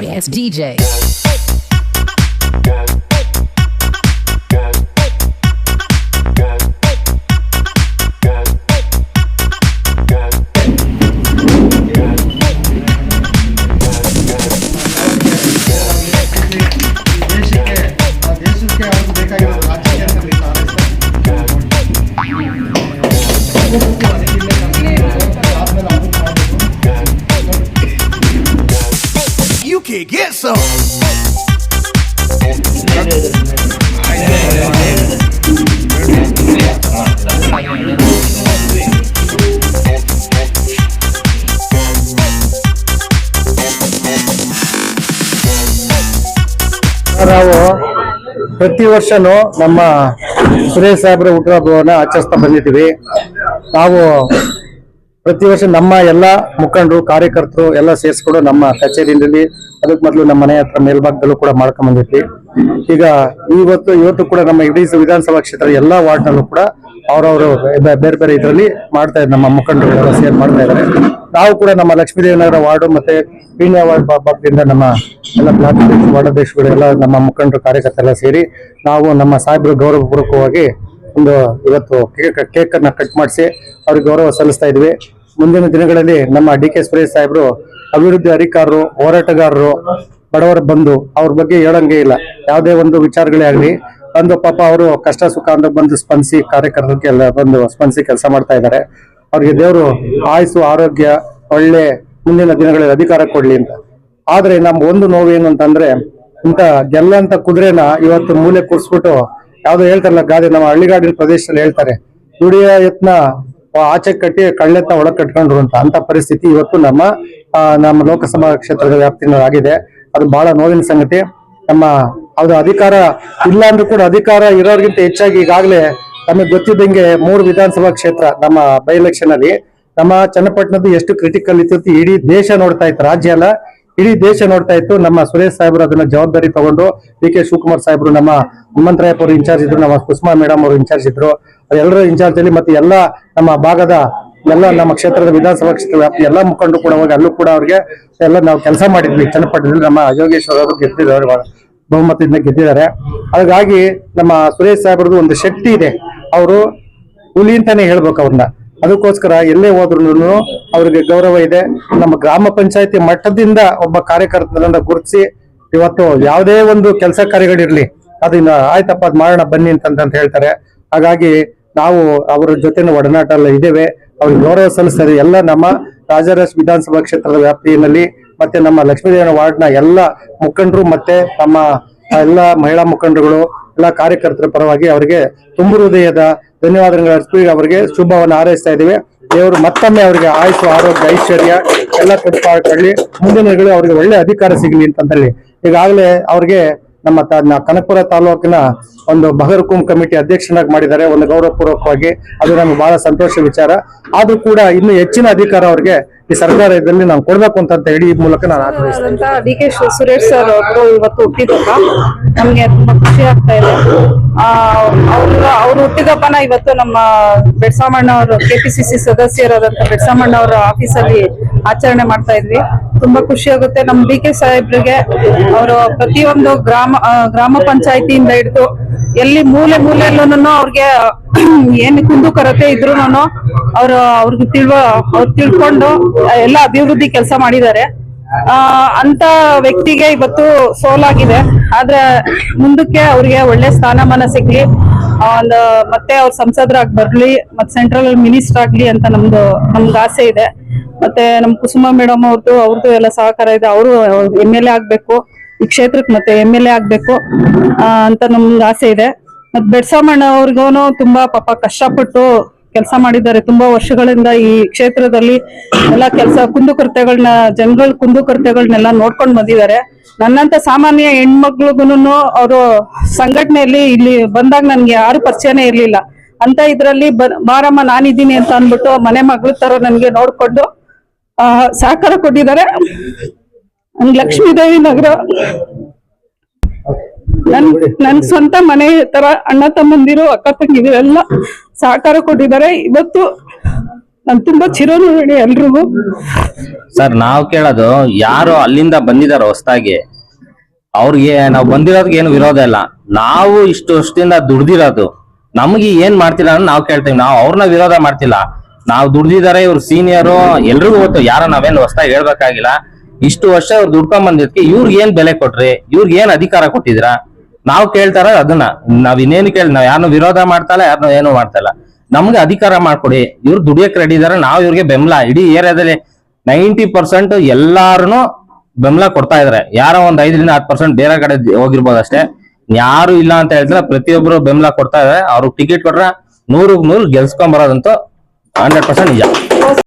Claudius DJ. Get some. ನಾವು ಪ್ರತಿ ವರ್ಷನೂ ನಮ್ಮ ಸುರೇಶ್ ಸಾಹೇಬ್ರ ಹುಟ್ಟುಹಬ್ಬವನ್ನ ಆಚರಿಸ್ತಾ ಬಂದಿದ್ದೀವಿ ನಾವು ಪ್ರತಿ ವರ್ಷ ನಮ್ಮ ಎಲ್ಲ ಮುಖಂಡರು, ಕಾರ್ಯಕರ್ತರು ಎಲ್ಲ ಸೇರಿಸ್ಕೊಂಡು ನಮ್ಮ ಕಚೇರಿಯಲ್ಲಿ ಅದಕ್ಕೆ ಮೊದಲು ನಮ್ಮ ಮನೆ ಹತ್ರ ಮೇಲ್ಭಾಗದಲ್ಲೂ ಕೂಡ ಮಾಡ್ಕೊಂಡ್ ಬಂದಿದ್ವಿ. ಈಗ ಇವತ್ತು ಇವತ್ತು ಕೂಡ ನಮ್ಮ ಇಡೀ ವಿಧಾನಸಭಾ ಕ್ಷೇತ್ರ ಎಲ್ಲಾ ವಾರ್ಡ್ನಲ್ಲೂ ಕೂಡ ಅವರವರು ಬೇರೆ ಬೇರೆ ಇದರಲ್ಲಿ ಮಾಡ್ತಾ ಇದ್ದಾರೆ. ನಮ್ಮ ಮುಖಂಡರು ಸೇರ್ ಮಾಡ್ತಾ ಇದ್ದಾರೆ. ನಾವು ಕೂಡ ನಮ್ಮ ಲಕ್ಷ್ಮೀದೇವನಗರ ವಾರ್ಡು ಮತ್ತೆ ಪೀಣ್ಯ ವಾರ್ಡ್ ಭಾಗದಿಂದ ನಮ್ಮ ಎಲ್ಲ ಬ್ಲಾಕ್ ವಾರ್ಡ್ ಎಲ್ಲ ನಮ್ಮ ಮುಖಂಡರು ಕಾರ್ಯಕರ್ತರೆಲ್ಲ ಸೇರಿ ನಾವು ನಮ್ಮ ಸಾಹೇಬರು ಗೌರವಪೂರ್ವಕವಾಗಿ ಒಂದು ಇವತ್ತು ಕೇಕ್ ಕೇಕ್ ಅನ್ನ ಕಟ್ ಮಾಡಿಸಿ ಅವ್ರಿಗೆ ಗೌರವ ಸಲ್ಲಿಸ್ತಾ ಇದ್ವಿ. ಮುಂದಿನ ದಿನಗಳಲ್ಲಿ ನಮ್ಮ ಡಿ ಕೆ ಸುರೇಶ್ ಸಾಹೇಬರು ಅಭಿವೃದ್ಧಿ ಅಧಿಕಾರರು, ಹೋರಾಟಗಾರರು, ಬಡವರ ಬಂದು ಅವ್ರ ಬಗ್ಗೆ ಹೇಳಂಗೆ ಇಲ್ಲ. ಯಾವುದೇ ಒಂದು ವಿಚಾರಗಳೇ ಆಗಲಿ ಬಂದು ಪಾಪ ಅವರು ಕಷ್ಟ ಸುಖ ಅಂತ ಬಂದು ಸ್ಪಂದಿಸಿ ಕಾರ್ಯಕರ್ತರಿಗೆ ಎಲ್ಲ ಬಂದು ಸ್ಪಂದಿಸಿ ಕೆಲಸ ಮಾಡ್ತಾ ಇದ್ದಾರೆ. ಅವ್ರಿಗೆ ದೇವರು ಆಯಸ್ಸು, ಆರೋಗ್ಯ, ಒಳ್ಳೆ ಮುಂದಿನ ದಿನಗಳಲ್ಲಿ ಅಧಿಕಾರ ಕೊಡ್ಲಿ ಅಂತ. ಆದ್ರೆ ನಮ್ ಒಂದು ನೋವು ಏನು ಅಂತಂದ್ರೆ ಇಂತ ಗೆಲ್ಲಂತ ಕುದುರೆನ ಇವತ್ತು ಮೂಲೆ ಕೂರಿಸ್ಬಿಟ್ಟು ಯಾವ್ದೋ ಹೇಳ್ತಾರಲ್ಲ ಗಾದೆ, ನಮ್ಮ ಹಳ್ಳಿಗಾಡಿನ ಪ್ರದೇಶದಲ್ಲಿ ಹೇಳ್ತಾರೆ ದುಡಿಯ ಯತ್ನ ಆಚೆ ಕಟ್ಟಿ ಕಳ್ಳೆತ್ತ ಒಳಗ್ ಕಟ್ಕೊಂಡ್ರು ಅಂತ. ಅಂತ ಪರಿಸ್ಥಿತಿ ಇವತ್ತು ನಮ್ಮ ನಮ್ಮ ಲೋಕಸಭಾ ಕ್ಷೇತ್ರದ ವ್ಯಾಪ್ತಿನಾಗಿದೆ ಅದು ಬಹಳ ನೋವಿನ ಸಂಗತಿ. ನಮ್ಮ ಅದು ಅಧಿಕಾರ ಇಲ್ಲ ಅಂದ್ರೂ ಕೂಡ ಅಧಿಕಾರ ಇರೋರ್ಗಿಂತ ಹೆಚ್ಚಾಗಿ ಈಗಾಗಲೇ ನಮಗೆ ಗೊತ್ತಿದ್ದಂಗೆ ಮೂರು ವಿಧಾನಸಭಾ ಕ್ಷೇತ್ರ ನಮ್ಮ ಬೈ ಎಲೆಕ್ಷನ್ ಅಲ್ಲಿ. ನಮ್ಮ ಚನ್ನಪಟ್ಟಣದ್ದು ಎಷ್ಟು ಕ್ರಿಟಿಕಲ್ ಇತ್ತು ಇಡೀ ದೇಶ ನೋಡ್ತಾ ಇತ್ತು, ರಾಜ್ಯ ಅಲ್ಲ, ಇಡೀ ದೇಶ ನೋಡ್ತಾ ಇತ್ತು. ನಮ್ಮ ಸುರೇಶ್ ಸಾಹೇಬ್ರು ಅದನ್ನ ಜವಾಬ್ದಾರಿ ತಗೊಂಡು ಡಿ ಕೆ ಶಿವಕುಮಾರ್ ಸಾಹೇಬ್ರು ನಮ್ಮ ಹನುಮಂತರಾಯಪ್ಪ ಅವರು ಇನ್ಚಾರ್ಜ್ ಇದ್ರು, ನಮ್ಮ ಕುಸುಮಾ ಮೇಡಮ್ ಅವರು ಇನ್ಚಾರ್ಜ್ ಇದ್ರು. ಎಲ್ಲರ ಇನ್ಚಾರ್ಜ್ ಅಲ್ಲಿ ಮತ್ತೆ ಎಲ್ಲ ನಮ್ಮ ಭಾಗದ ಎಲ್ಲ ನಮ್ಮ ಕ್ಷೇತ್ರದ ವಿಧಾನಸಭಾ ಕ್ಷೇತ್ರ ವ್ಯಾಪ್ತಿ ಎಲ್ಲ ಮುಖಂಡರು ಕೂಡ ಹೋಗಿ ಅಲ್ಲೂ ಕೂಡ ಅವ್ರಿಗೆ ಎಲ್ಲ ನಾವು ಕೆಲಸ ಮಾಡಿದ್ವಿ. ಚನ್ನಪಟ್ಟಣದಲ್ಲಿ ನಮ್ಮ ಯೋಗೇಶ್ವರ ಅವರು ಗೆದ್ದಿದ್ದಾರೆ ಬಹುಮತದಿಂದ ಗೆದ್ದಿದ್ದಾರೆ. ಹಾಗಾಗಿ ನಮ್ಮ ಸುರೇಶ್ ಸಾಹೇಬ್ರದ್ದು ಒಂದು ಶಕ್ತಿ ಇದೆ. ಅವರು ಹುಲಿ ಅಂತಾನೆ ಹೇಳ್ಬೇಕು ಅವ್ರನ್ನ. ಅದಕ್ಕೋಸ್ಕರ ಎಲ್ಲೇ ಹೋದ್ರು ಅವ್ರಿಗೆ ಗೌರವ ಇದೆ. ನಮ್ಮ ಗ್ರಾಮ ಪಂಚಾಯತಿ ಮಟ್ಟದಿಂದ ಒಬ್ಬ ಕಾರ್ಯಕರ್ತರನ್ನ ಗುರುತಿಸಿ ಇವತ್ತು ಯಾವುದೇ ಒಂದು ಕೆಲಸ ಕಾರ್ಯಗಳಿರ್ಲಿ ಅದನ್ನ ಆಯ್ತಪ್ಪ, ಅದ್ ಮಾಡೋಣ, ಬನ್ನಿ ಅಂತ ಹೇಳ್ತಾರೆ. ಹಾಗಾಗಿ ನಾವು ಅವರ ಜೊತೆ ಒಡನಾಟ ಎಲ್ಲ ಇದ್ದೇವೆ. ಅವ್ರಿಗೆ ಗೌರವ ಸಲ್ಲಿಸ್ತಾರೆ. ಎಲ್ಲ ನಮ್ಮ ರಾಜರಾಜ್ ವಿಧಾನಸಭಾ ಕ್ಷೇತ್ರದ ವ್ಯಾಪ್ತಿಯಲ್ಲಿ ಮತ್ತೆ ನಮ್ಮ ಲಕ್ಷ್ಮೀದೇವನ ವಾರ್ಡ್ನ ಎಲ್ಲ ಮುಖಂಡರು ಮತ್ತೆ ನಮ್ಮ ಎಲ್ಲ ಮಹಿಳಾ ಮುಖಂಡರುಗಳು, ಎಲ್ಲ ಕಾರ್ಯಕರ್ತರ ಪರವಾಗಿ ಅವರಿಗೆ ತುಂಬು ಹೃದಯದ ಧನ್ಯವಾದಗಳು ಅರ್ಪಿ ಅವರಿಗೆ ಶುಭವನ್ನು ಹಾರೈಸ್ತಾ ಇದ್ದೇವೆ. ದೇವರು ಮತ್ತೊಮ್ಮೆ ಅವರಿಗೆ ಆಯುಷು, ಆರೋಗ್ಯ, ಐಶ್ವರ್ಯ ಎಲ್ಲ ಕೊಡ್ಲಿ ಮುಂದಿನ ಅವರಿಗೆ ಒಳ್ಳೆ ಅಧಿಕಾರ ಸಿಗಲಿ ಅಂತಂದಲ್ಲಿ ಈಗಾಗಲೇ ಅವ್ರಿಗೆ ನಮ್ಮ ಕನಕಪುರ ತಾಲೂಕಿನ ಒಂದು ಬಹರ್ಕುಂ ಕಮಿಟಿ ಅಧ್ಯಕ್ಷನಾಗಿ ಮಾಡಿದ್ದಾರೆ. ಒಂದು ಗೌರವಪೂರ್ವಕವಾಗಿ ಅದು ನಮ್ಗೆ ಬಹಳ ಸಂತೋಷ ವಿಚಾರ. ಆದ್ರೂ ಕೂಡ ಇನ್ನು ಹೆಚ್ಚಿನ ಅಧಿಕಾರ ಅವ್ರಿಗೆ ಈ ಸರ್ಕಾರದಲ್ಲಿ ನಾವು ಕೊಡ್ಬೇಕು ಅಂತ ಹೇಳಿ ಈ ಮೂಲಕ ನಾನು ಆಗ್ರಹಿಸ್ತೇನೆ. ಡಿ ಕೆ ಸುರೇಶ್ ಸರ್ ಅವರು ಇವತ್ತು ಹುಟ್ಟಿದಪ್ಪ ನಮ್ಗೆ ತುಂಬಾ ಖುಷಿ ಆಗ್ತಾ ಇದೆ. ಅವ್ರ ಹುಟ್ಟಿದಪ್ಪನ ಇವತ್ತು ನಮ್ಮ ಬೆಡ್ಸಾಮಣ್ಣ ಅವರು ಕೆಪಿಸಿಸಿ ಸದಸ್ಯರಾದಂತ ಬೆಡ್ಸಾಮಣ್ಣ ಅವರ ಆಫೀಸಲ್ಲಿ ಆಚರಣೆ ಮಾಡ್ತಾ ಇದ್ವಿ. ತುಂಬಾ ಖುಷಿ ಆಗುತ್ತೆ. ನಮ್ ಡಿ ಕೆ ಸಾಹೇಬ್ರಿಗೆ ಅವರು ಪ್ರತಿಯೊಂದು ಗ್ರಾಮ ಗ್ರಾಮ ಪಂಚಾಯತಿಯಿಂದ ಹಿಡಿದು ಎಲ್ಲಿ ಮೂಲೆ ಮೂಲೆಯಲ್ಲೂ ಅವ್ರಿಗೆ ಏನ್ ಕುಂದು ಕೊರತೆ ಇದ್ರು ಅವ್ರು ಅವ್ರಿಗೆ ತಿಳುವ, ಅವ್ರು ತಿಳ್ಕೊಂಡು ಎಲ್ಲ ಅಭಿವೃದ್ಧಿ ಕೆಲಸ ಮಾಡಿದ್ದಾರೆ. ಆ, ಅಂತ ವ್ಯಕ್ತಿಗೆ ಇವತ್ತು ಸೋಲಾಗಿದೆ. ಆದ್ರೆ ಮುಂದಕ್ಕೆ ಅವ್ರಿಗೆ ಒಳ್ಳೆ ಸ್ಥಾನಮಾನ ಸಿಗ್ಲಿ. ಒಂದು ಮತ್ತೆ ಅವ್ರ ಸಂಸದರಾಗಿ ಬರ್ಲಿ, ಮತ್ತೆ ಸೆಂಟ್ರಲ್ ಮಿನಿಸ್ಟರ್ ಆಗ್ಲಿ ಅಂತ ನಮ್ದು ನಮ್ಗೆ ಆಸೆ ಇದೆ. ಮತ್ತೆ ನಮ್ ಕುಸುಮ ಮೇಡಮ್ ಅವ್ರದ್ದು ಅವ್ರದ್ದು ಎಲ್ಲ ಸಹಕಾರ ಇದೆ. ಅವರು ಎಂ ಎಲ್ ಎ ಆಗ್ಬೇಕು. ಈ ಕ್ಷೇತ್ರಕ್ಕೆ ಮತ್ತೆ ಎಂ ಎಲ್ ಎ ಆಗ್ಬೇಕು ಅಂತ ನಮ್ಗೆ ಆಸೆ ಇದೆ. ಮತ್ ಬೆಡ್ಸಾಮಣ್ಣ ಅವ್ರಿಗೂ ತುಂಬಾ ಪಾಪ ಕಷ್ಟಪಟ್ಟು ಕೆಲಸ ಮಾಡಿದ್ದಾರೆ. ತುಂಬಾ ವರ್ಷಗಳಿಂದ ಈ ಕ್ಷೇತ್ರದಲ್ಲಿ ಎಲ್ಲ ಕೆಲಸ ಕುಂದುಕೊರತೆಗಳನ್ನ ಜನಗಳ ಕುಂದುಕೊರತೆಗಳನ್ನೆಲ್ಲ ನೋಡ್ಕೊಂಡು ಬಂದಿದ್ದಾರೆ. ನನ್ನಂತ ಸಾಮಾನ್ಯ ಹೆಣ್ಮಕ್ಳಿಗೂನು ಅವರು ಸಂಘಟನೆಯಲ್ಲಿ ಇಲ್ಲಿ ಬಂದಾಗ ನನ್ಗೆ ಯಾರು ಪರಿಚಯನೇ ಇರ್ಲಿಲ್ಲ. ಅಂತ ಇದ್ರಲ್ಲಿ ಬಾರಮ್ಮ ನಾನಿದ್ದೀನಿ ಅಂತ ಅಂದ್ಬಿಟ್ಟು ಮನೆ ಮಗಳ ತರ ನನ್ಗೆ ನೋಡ್ಕೊಂಡು ಸಹಕಾರ ಕೊಟ್ಟಿದ್ದಾರೆ. ಲಕ್ಷ್ಮೀದೇವಿ ನಗರ. ನನ್ ನನ್ ಸ್ವಂತ ಮನೆ ತರ ಅಣ್ಣ ತಮ್ಮಂದಿರು, ಅಕ್ಕ ತಂಗಿದಿರೆಲ್ಲ ಸಹಕಾರ ಕೊಟ್ಟಿದ್ದಾರೆ. ಇವತ್ತು ನಾನು ತುಂಬಾ ಹೇಳಿ ಎಲ್ರಿಗೂ. ಸರ್, ನಾವು ಕೇಳೋದು, ಯಾರು ಅಲ್ಲಿಂದ ಬಂದಿದಾರೋ ಹೊಸದಾಗಿ. ಅವ್ರಿಗೆ ನಾವು ಬಂದಿರೋದ್ಗೆ ಏನು ವಿರೋಧ ಇಲ್ಲ. ನಾವು ಇಷ್ಟು ವರ್ಷದಿಂದ ದುಡ್ದಿರೋದು. ನಮ್ಗೆ ಏನ್ ಮಾಡ್ತಿಲ್ಲ ನಾವು ಕೇಳ್ತೀವಿ. ನಾವು ಅವ್ರನ್ನ ವಿರೋಧ ಮಾಡ್ತಿಲ್ಲ. ನಾವು ದುಡ್ದಿದಾರೆ ಇವ್ರು ಸೀನಿಯರು ಎಲ್ರಿಗೂ ಗೊತ್ತು, ಯಾರ ನಾವೇನ್ ಹೊಸ್ದಾಗಿ ಹೇಳ್ಬೇಕಾಗಿಲ್ಲ. ಇಷ್ಟು ವರ್ಷ ಅವ್ರು ದುಡ್ಕೊಂಡ್ ಬಂದಿದ್ಕೆ ಇವ್ರಿಗೆ ಏನ್ ಬೆಲೆ ಕೊಟ್ರಿ? ಇವ್ರಿಗೆ ಏನ್ ಅಧಿಕಾರ ಕೊಟ್ಟಿದ್ರ ನಾವು ಕೇಳ್ತಾರ ಅದನ್ನ. ನಾವ್ ಇನ್ನೇನು ಕೇಳಿ, ನಾವ್ ಯಾರನ್ನು ವಿರೋಧ ಮಾಡ್ತಲ್ಲ ಯಾರನ್ನು ಏನು ಮಾಡ್ತಲ್ಲ ನಮ್ಗೆ ಅಧಿಕಾರ ಮಾಡ್ಕೊಡಿ. ಇವ್ರು ದುಡಿಯಕ್ ರೆಡಿ ಇದಾರೆ, ನಾವು ಇವ್ರಿಗೆ ಬೆಂಬಲ. ಇಡೀ ಏರಿಯಾದಲ್ಲಿ ನೈಂಟಿ ಪರ್ಸೆಂಟ್ ಎಲ್ಲಾರು ಬೆಂಬಲ ಕೊಡ್ತಾ ಇದಾರೆ ಯಾರೋ ಒಂದ್ ಐದರಿಂದ ಹತ್ತು ಪರ್ಸೆಂಟ್ ಬೇರೆ ಕಡೆ ಹೋಗಿರ್ಬೋದು ಅಷ್ಟೇ ಯಾರು ಇಲ್ಲ ಅಂತ ಹೇಳ್ತಾರೆ ಪ್ರತಿಯೊಬ್ರು ಬೆಂಬಲ ಕೊಡ್ತಾ ಇದಾರೆ ಅವ್ರಿಗೆ ಟಿಕೆಟ್ ಕೊಟ್ರೆ ನೂರು ನೂರು ಗೆಲ್ಸ್ಕೊಂಡ್ ಬರೋದಂತೂ हंड्रेड परसेंट